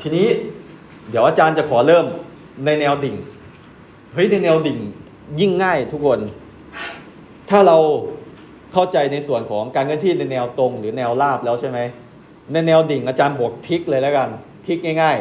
ทีนี้เดี๋ยวอาจารย์จะขอเริ่มในแนวดิ่ง เฮ้ยในแนวดิ่งยิ่งง่ายทุกคน ถ้าเราเข้าใจในส่วนของการเคลื่อนที่ในแนวตรงหรือแนวราบแล้วใช่ไหม ในแนวดิ่งอาจารย์บวกทิกเลยแล้วกัน ทิกง่าย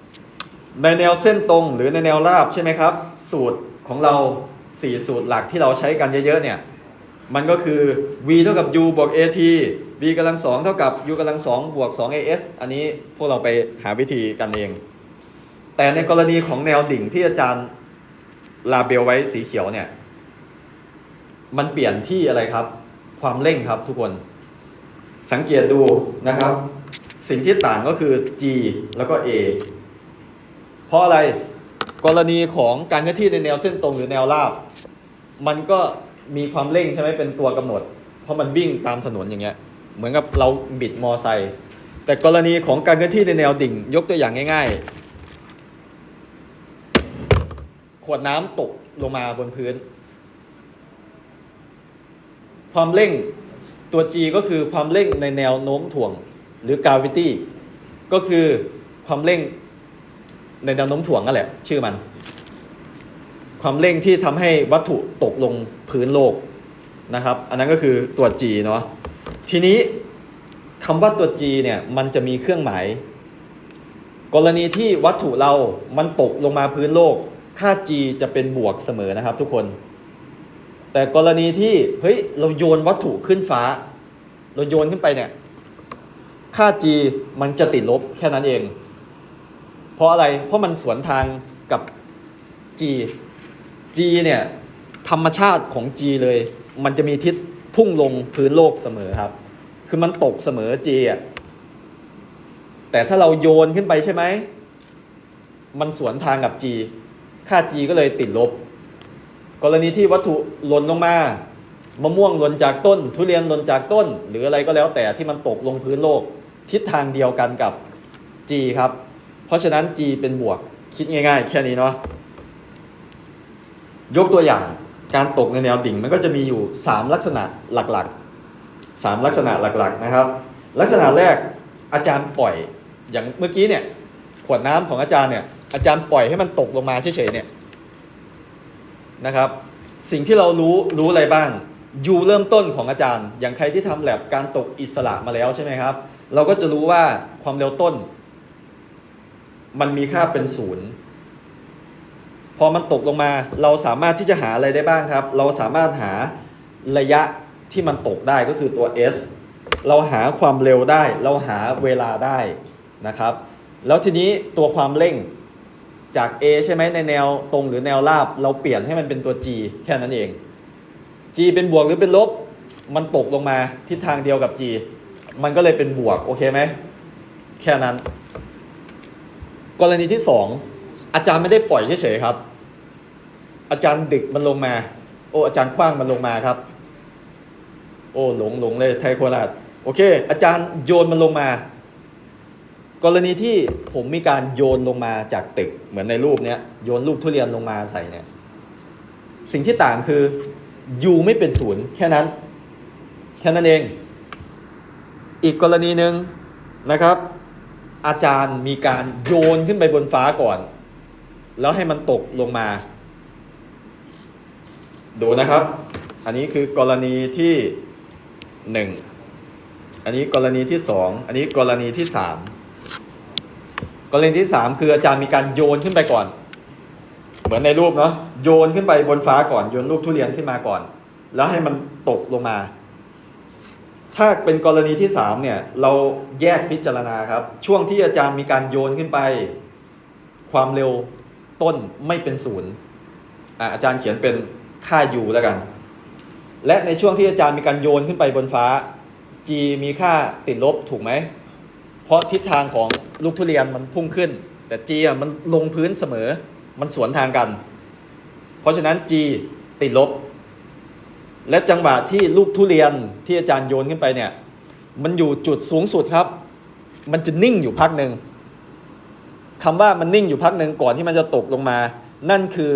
ๆ ในแนวเส้นตรงหรือในแนวราบใช่ไหมครับ สูตรของเราสี่สูตรหลักที่เราใช้กันเยอะๆเนี่ย มันก็คือ v เท่ากับ u บวก at v กำลังสองเท่ากับ u กำลังสองบวก2 as อันนี้พวกเราไปหาวิธีกันเอง แต่ในกรณีของแนวดิ่งที่อาจารย์ลาเบลไว้สีเขียวเนี่ย มันเปลี่ยนที่อะไรครับ ความเร่งครับทุกคน สังเกตดูนะครับ สิ่งที่ต่างก็คือ g แล้วก็ a เพราะอะไรกรณีของการเคลื่อนที่ในแนวเส้นตรงหรือแนวราบ มันก็ มีความเร่งใช่ไหมเป็นตัวกำหนด เพราะมันวิ่งตามถนนอย่างเงี้ยเหมือนกับเราบิดมอไซค์แต่กรณีของการเคลื่อนที่ในแนวดิ่งยกตัวอย่างง่าย ๆ ขวดน้ำตกลงมาบนพื้น ความเร่งตัว G ก็คือความเร่งในแนวโน้มถ่วงหรือ gravity ก็คือความเร่งในแนวโน้มถ่วงนั่นแหละ ชื่อมัน ความเร่งที่ทำให้วัตถุตกลงพื้นโลกนะครับ อันนั้นก็คือตัว G เนาะทีนี้คำว่าตัว G เนี่ยมันจะมีเครื่องหมาย กรณีที่วัตถุเรามันตกลงมาพื้นโลก ค่า G จะเป็นบวกเสมอนะครับทุกคน แต่กรณีที่เฮ้ยเราโยนวัตถุขึ้นฟ้า เราโยนขึ้นไปเนี่ยค่า g มันจะติดลบแค่นั้นเอง เพราะอะไรเพราะมันสวนทางกับ g g เนี่ยธรรมชาติของ g เลย มันจะมีทิศพุ่งลงพื้นโลกเสมอครับ คือมันตกเสมอ g อะแต่ถ้าเราโยนขึ้นไปใช่ไหม มันสวนทางกับ g ค่า g ก็เลยติดลบ กรณีที่วัตถุหล่นลงมามะม่วงหล่นจากต้น ทุเรียนหล่นจากต้น หรืออะไรก็แล้วแต่ที่มันตกลงพื้นโลก ทิศทางเดียวกันกับ G ครับ เพราะฉะนั้น G เป็นบวกคิดง่าย ๆ แค่นี้เนาะ ยกตัวอย่างการตกในแนวดิ่งมันก็จะมีอยู่ 3 ลักษณะหลักๆ 3 ลักษณะหลักๆนะครับ ลักษณะแรกอาจารย์ปล่อยอย่างเมื่อกี้เนี่ยขวดน้ำของอาจารย์เนี่ยอาจารย์ปล่อยให้มันตกลงมาเฉยๆเนี่ยนะครับ สิ่งที่เรารู้รู้อะไรบ้างยูเริ่มต้นของอาจารย์ อย่างใครที่ทำแลบการตกอิสระมาแล้วใช่ไหมครับ เราก็จะรู้ว่าความเร็วต้น มันมีค่าเป็นศูนย์ พอมันตกลงมาเราสามารถที่จะหาอะไรได้บ้างครับ เราสามารถหาระยะที่มันตกได้ก็คือตัว s เราหาความเร็วได้ เราหาเวลาได้นะครับ แล้วทีนี้ตัวความเร่งจาก A ใช่ไหมในแนวตรงหรือแนวราบ เราเปลี่ยนให้มันเป็นตัว G แค่นั้นเอง G เป็นบวกหรือเป็นลบ มันตกลงมาทิศทางเดียวกับ G มันก็เลยเป็นบวก โอเคไหม แค่นั้น กรณีที่ 2 อาจารย์ไม่ได้ปล่อยเฉยๆครับ อาจารย์ดึกมันลงมา โอ้ อาจารย์คว้างมันลงมาครับ โอ้หลงหลงเลยไทยโคราชโอเค อาจารย์โยนมันลงมา กรณีที่ผมมีการโยนลงมาจากตึกเหมือนในรูปเนี้ยโยนลูกทุเรียนลงมาใส่เนี่ย สิ่งที่ต่างคือ u ไม่เป็นศูนย์แค่นั้น แค่นั้นเอง อีกกรณีหนึ่งนะครับ อาจารย์มีการโยนขึ้นไปบนฟ้าก่อน แล้วให้มันตกลงมา ดูนะครับ อันนี้คือกรณีที่หนึ่งอันนี้กรณีที่สองอันนี้กรณีที่สามกรณีที่ 3 คืออาจารย์มีการโยนขึ้นไปก่อน เหมือนในรูปเนาะโยนขึ้นไปบนฟ้าก่อนโยนลูกทุเรียนขึ้นมาก่อน แล้วให้มันตกลงมา ถ้าเป็นกรณีที่ 3 เนี่ย เราแยกพิจารณาครับ ช่วงที่อาจารย์มีการโยนขึ้นไป ความเร็ว ต้นไม่เป็นศูนย์อะอาจารย์เขียนเป็นค่า u แล้วกัน และในช่วงที่อาจารย์มีการโยนขึ้นไปบนฟ้า g มีค่าติดลบถูกไหม เพราะทิศทางของลูกทุเรียนมันพุ่งขึ้น แต่ G อะมันลงพื้นเสมอ มันสวนทางกัน เพราะฉะนั้น G ติดลบ และจังหวะที่ลูกทุเรียนที่อาจารย์โยนขึ้นไปเนี่ย มันอยู่จุดสูงสุดครับ มันจะนิ่งอยู่พักหนึ่ง คำว่ามันนิ่งอยู่พักหนึ่งก่อนที่มันจะตกลงมา นั่นคือ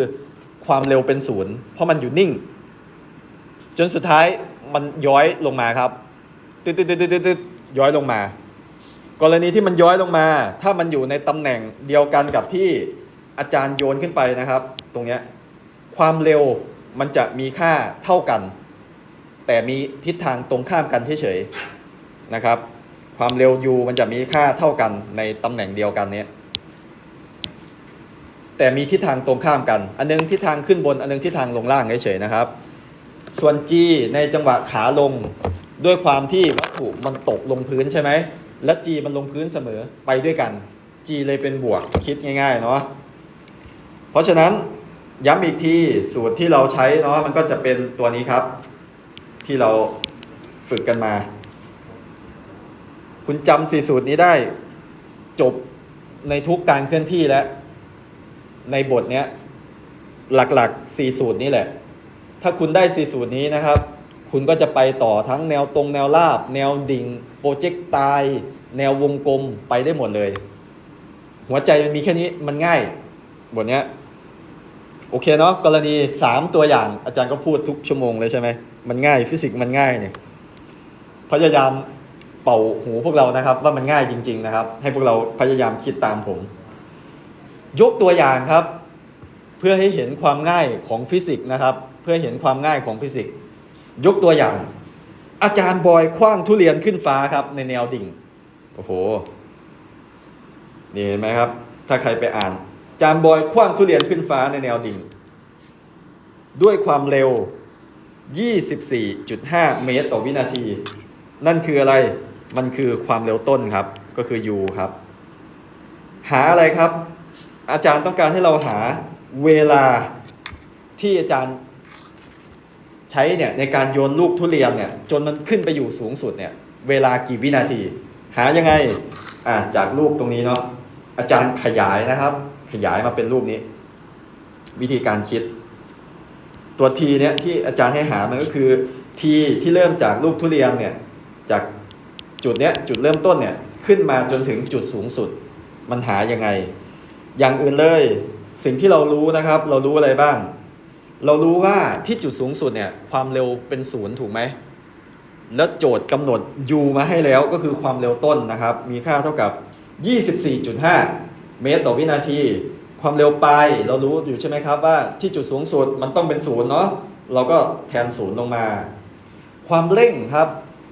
ความเร็วเป็นศูนย์เพราะมันอยู่นิ่ง จนสุดท้ายมันย้อยลงมาครับตึ๊ดตึ๊ดตึ๊ดตึ๊ดย้อยลงมา กรณีที่มันย้อยลงมา ถ้ามันอยู่ในตำแหน่งเดียวกันกับที่อาจารย์โยนขึ้นไปนะครับ ตรงเนี้ยความเร็วมันจะมีค่าเท่ากัน แต่มีทิศทางตรงข้ามกันเฉยๆนะครับ ความเร็ว u มันจะมีค่าเท่ากันในตำแหน่งเดียวกันเนี้ย แต่มีทิศทางตรงข้ามกัน อันนึงทิศทางขึ้นบน อันนึงทิศทางลงล่างเฉยๆนะครับ ส่วน g ในจังหวะขาลงด้วยความที่วัตถุมันตกลงพื้นใช่ไหม และ g มันลงพื้นเสมอไปด้วยกัน g เลยเป็นบวกคิดง่ายๆเนาะ เพราะฉะนั้นย้ำอีกทีสูตรที่เราใช้เนาะมันก็จะเป็นตัวนี้ครับ ที่เราฝึกกันมา คุณจำสี่สูตรนี้ได้จบในทุกการเคลื่อนที่แล้ว ในบทเนี้ยหลักๆสี่สูตรนี้แหละ ถ้าคุณได้สี่สูตรนี้นะครับ คุณก็จะไปต่อทั้งแนวตรงแนวราบ แนวดิ่ง โปรเจกต์ตาย แนววงกลมไปได้หมดเลย หัวใจมันมีแค่นี้มันง่ายบทเนี้ยโอเคเนาะกรณี 3 ตัวอย่างอาจารย์ก็พูดทุกชั่วโมงเลยใช่ไหมมันง่ายฟิสิกส์มันง่ายเนี่ยพยายามเป่าหูพวกเรานะครับ ว่ามันง่ายจริง ๆ นะครับ ให้พวกเราพยายามคิดตามผม ยกตัวอย่างครับ เพื่อให้เห็นความง่ายของฟิสิกส์นะครับ เพื่อเห็นความง่ายของฟิสิกส์ยกตัวอย่าง อาจารย์บอยคว้างทุเรียนขึ้นฟ้าครับ ในแนวดิ่งโอ้โหนี่เห็นไหมครับ ถ้าใครไปอ่าน อาจารย์บอยคว้างทุเรียนขึ้นฟ้าในแนวดิ่ง ด้วยความเร็ว 24.5 เมตรต่อวินาที นั่นคืออะไรมันคือความเร็วต้นครับ ก็คือ u ครับ หาอะไรครับ อาจารย์ต้องการให้เราหาเวลาที่อาจารย์ใช้เนี่ยในการโยนลูกทุเรียนเนี่ยจนมันขึ้นไปอยู่สูงสุดเนี่ยเวลากี่วินาที หายังไงอ่าจากรูปตรงนี้เนาะอาจารย์ขยายนะครับ ขยายมาเป็นรูปนี้ วิธีการคิด ตัว t เนี่ยที่อาจารย์ให้หามันก็คือ t ที่เริ่มจากลูกทุเรียนเนี่ยจากจุดเนี้ยจุดเริ่มต้นเนี่ยขึ้นมาจนถึงจุดสูงสุด มันหายังไง อย่างอื่นเลย สิ่งที่เรารู้นะครับ เรารู้อะไรบ้าง เรารู้ว่าที่จุดสูงสุดเนี่ย ความเร็วเป็นศูนย์ถูกไหมแล้วโจทย์กำหนด u มาให้แล้วก็คือความเร็วต้นนะครับ มีค่าเท่ากับ 24.5 เมตรต่อวินาที ความเร็วปลายเรารู้อยู่ใช่ไหมครับว่าที่จุดสูงสุดมันต้องเป็นศูนย์เนาะเราก็แทนศูนย์ลงมา ความเร่งครับ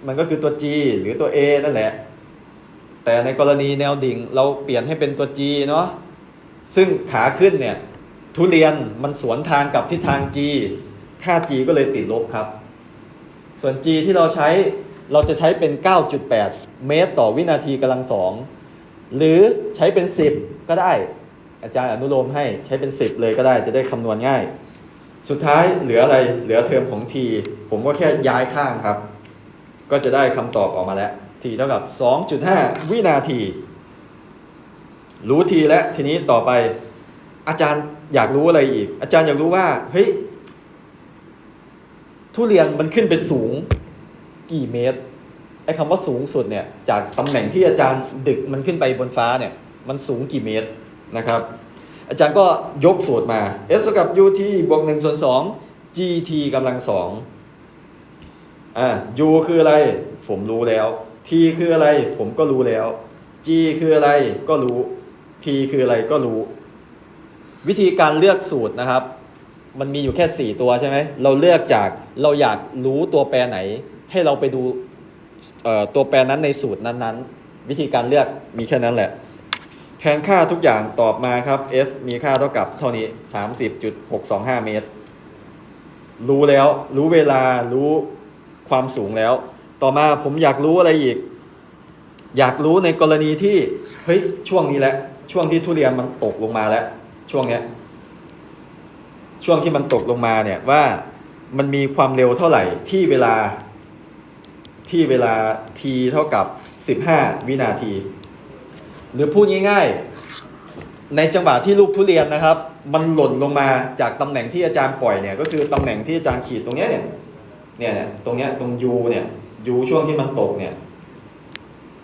มันก็คือตัว g หรือตัว a นั่นแหละ แต่ในกรณีแนวดิ่งเราเปลี่ยนให้เป็นตัว g เนาะ ซึ่งขาขึ้นเนี่ยทุเรียนมันสวนทางกับทิศทาง g ค่า g ก็เลยติดลบครับ ส่วน g ที่เราใช้เราจะใช้เป็น 9.8 เมตรต่อวินาทีกำลังสองหรือใช้เป็น 10 ก็ได้ อาจารย์อนุโลมให้ใช้เป็น 10 เลยก็ได้จะได้คำนวณง่าย สุดท้ายเหลืออะไรเหลือเทอมของ t ผมก็แค่ย้ายข้างครับ ก็จะได้คำตอบออกมาแล้ว t เท่ากับ 2.5 วินาที รู้ t แล้วทีนี้ต่อไป อาจารย์อยากรู้อะไรอีก อาจารย์อยากรู้ว่าเฮ้ยทุเรียนมันขึ้นไปสูงกี่เมตรไอ้คำว่าสูงสุดเนี่ย จากตำแหน่งที่อาจารย์ดึกมันขึ้นไปบนฟ้าเนี่ย มันสูงกี่เมตรนะครับ อาจารย์ก็ยกสูตรมา s เท่ากับ ut บวก1ส่วน2 gt กำลังสองอ่า u คืออะไร ผมรู้แล้ว t คืออะไร ผมก็รู้แล้ว g คืออะไรก็รู้ คืออะไรก็รู้ วิธีการเลือกสูตรนะครับ มันมีอยู่แค่ 4 ตัวใช่ไหมเราเลือกจากเราอยากรู้ตัวแปรไหน ให้เราไปดูตัวแปรนั้นในสูตรนั้นๆ วิธีการเลือกมีแค่นั้นแหละแทนค่าทุกอย่างตอบมาครับ s มีค่าเท่ากับเท่านี้ 30.625 เมตร รู้แล้ว รู้เวลา รู้ความสูงแล้ว ต่อมาผมอยากรู้อะไรอีก อยากรู้ในกรณีที่ เฮ้ย ช่วงนี้แหละ ช่วงที่ทุเรียนมันตกลงมาแล้ว ช่วงเนี้ย ช่วงที่มันตกลงมาเนี่ยว่ามันมีความเร็วเท่าไหร่ที่เวลา ที่เวลา t เท่ากับ15วินาที หรือพูดง่ายๆ ในจังหวะที่ลูกทุเรียนนะครับ มันหล่นลงมาจากตำแหน่งที่อาจารย์ปล่อยเนี่ยก็คือตำแหน่งที่อาจารย์ขีดตรงเนี้ยเนี่ยเนี่ยเนี่ยตรงเนี้ยตรง u เนี่ย u ช่วงที่มันตกเนี่ย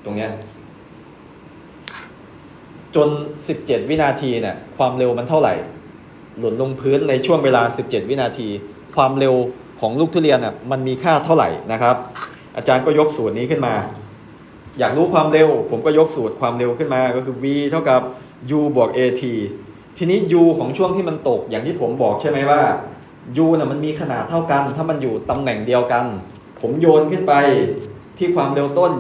ตรงเนี้ย จน 17 วินาทีเนี่ยความเร็วมันเท่าไหร่ หล่นลงพื้นในช่วงเวลา 17 วินาที ความเร็วของลูกทุเรียนน่ะมันมีค่าเท่าไหร่นะครับ อาจารย์ก็ยกสูตรนี้ขึ้นมา อยากรู้ความเร็ว ผมก็ยกสูตรความเร็วขึ้นมาก็คือ v เท่ากับ u บวก at ทีนี้ u ของช่วงที่มันตกอย่างที่ผมบอกใช่ไหมว่า u น่ะมันมีขนาดเท่ากัน ถ้ามันอยู่ตำแหน่งเดียวกัน ผมโยนขึ้นไปที่ความเร็วต้น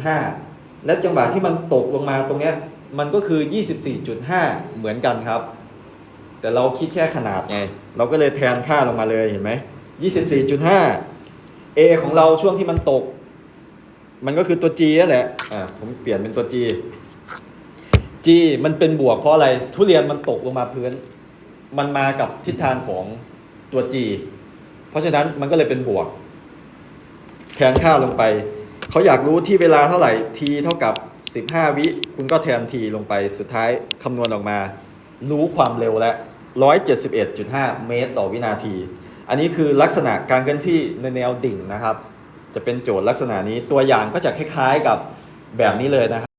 24.5 และจังหวะที่มันตกลงมาตรงเนี้ย มันก็คือ 24.5 เหมือนกันครับ แต่เราคิดแค่ขนาดไง เราก็เลยแทนค่าลงมาเลยเห็นไหม 24.5 a ของเราช่วงที่มันตก มันก็คือตัว g นั่นแหละ อ่าผมเปลี่ยนเป็นตัว g g มันเป็นบวกเพราะอะไร ทุเรียนมันตกลงมาพื้น มันมากับทิศทางของตัว g เพราะฉะนั้นมันก็เลยเป็นบวก แทนค่าลงไป เขาอยากรู้ที่เวลาเท่าไหร่ t เท่ากับ 15 วิคุณก็แทน t ลงไปสุดท้ายคำนวณออกมา รู้ความเร็วแล้ว 171.5 เมตรต่อวินาที อันนี้คือลักษณะการเคลื่อนที่ในแนวดิ่งนะครับ จะเป็นโจทย์ลักษณะนี้ตัวอย่างก็จะคล้ายๆกับแบบนี้เลยนะครับ